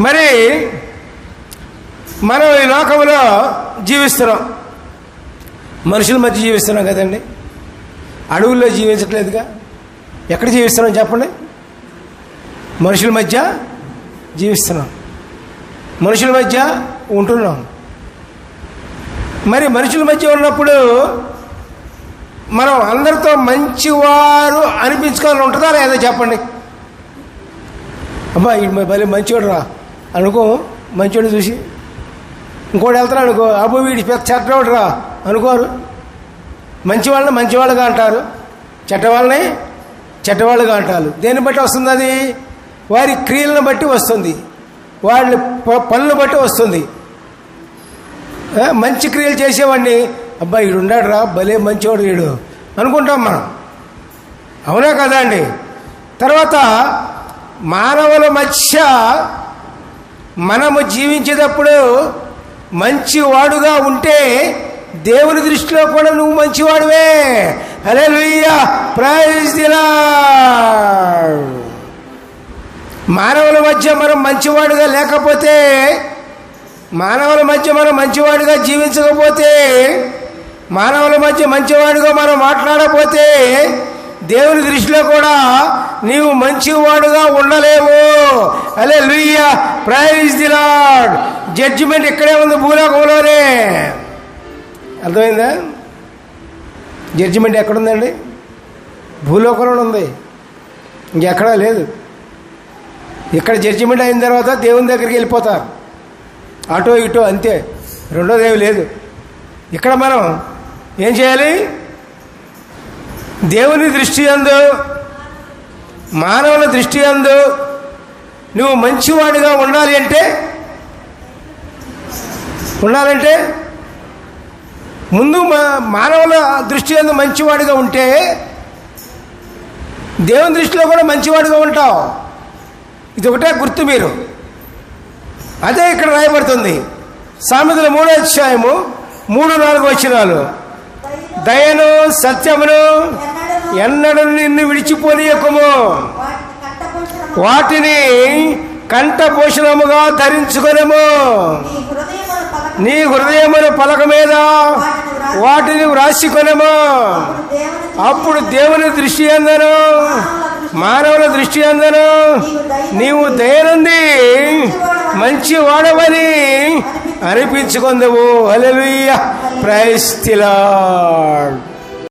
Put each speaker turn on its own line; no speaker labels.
మరి మనం ఈ లోకంలో జీవిస్తున్నాం. మనుషుల మధ్య జీవిస్తున్నాం కదండి. అడవుల్లో జీవించట్లేదుగా. ఎక్కడ జీవిస్తున్నాం చెప్పండి. మనుషుల మధ్య జీవిస్తున్నాం. మనుషుల మధ్య ఉంటున్నాం. మరి మనుషుల మధ్య ఉన్నప్పుడు మనం అందరితో మంచివారు అనిపించుకోవాలని ఉంటుందా లేదా చెప్పండి. అమ్మా ఈ భలే మంచివాడు రా అనుకో మంచివాడు చూసి ఇంకోటి వెళ్తారా అనుకో అబ్బో వీడి పెద్ద చెడ్డవాడు రా అనుకోరు. మంచి వాళ్ళని మంచివాళ్ళుగా అంటారు చెడ్డవాళ్ళని చెడ్డవాళ్ళుగా అంటారు. దేన్ని బట్టి వస్తుంది అది? వారి క్రియలను బట్టి వస్తుంది. వాళ్ళ ప- బట్టి వస్తుంది. మంచి క్రియలు చేసేవాడిని అబ్బాయి వీడు ఉన్నాడు రా భలే మంచివాడు వీడు అనుకుంటాం మనం. అవునా కదా అండి? తర్వాత మానవుల మధ్య మనము జీవించేటప్పుడు మంచివాడుగా ఉంటే దేవుని దృష్టిలో కూడా నువ్వు మంచివాడువే. అరే ప్రైజ్ దిలా మానవుల మధ్య మనం మంచివాడుగా లేకపోతే మానవుల మధ్య మనం మంచివాడుగా జీవించకపోతే మానవుల మధ్య మంచివాడుగా మనం మాట్లాడకపోతే దేవుని దృష్టిలో కూడా నీవు మంచివాడుగా ఉండలేవు. Hallelujah praise the Lord judgement ఇక్కడే ఉంది భూలోకంలోనే. అర్థమైందా? జడ్జిమెంట్ ఎక్కడుందండి? భూలోకంలో ఉంది. ఇంకెక్కడా లేదు. ఇక్కడ జడ్జిమెంట్ అయిన తర్వాత దేవుని దగ్గరికి వెళ్ళిపోతారు. అటో ఇటో అంతే. రెండోదేమి లేదు. ఇక్కడ మనం ఏం చేయాలి? దేవుని దృష్టి అందు మానవుల దృష్టి అందు నువ్వు మంచివాడిగా ఉండాలి అంటే ఉండాలంటే ముందు మా మానవుల దృష్టి అందు మంచివాడిగా ఉంటే దేవుని దృష్టిలో కూడా మంచివాడిగా ఉంటావు. ఇది ఒకటే గుర్తు మీరు. అదే ఇక్కడ రాయబడుతుంది. సామెతల మూడో అధ్యాయము మూడు నాలుగు వచ్చినాలు దయను సత్యమును ఎన్నడూ నిన్ను విడిచిపోనీయకము. వాటిని కంఠభూషణముగా ధరించుకొనము. నీ హృదయముల పలక మీద వాటిని వ్రాసికొనము. అప్పుడు దేవుని దృష్టి అందను మానవుల దృష్టి అందను. నీవు దయనంది మంచి వాడవని అనిపించుకుందవు అలవీయ ప్రైస్తిలాడ్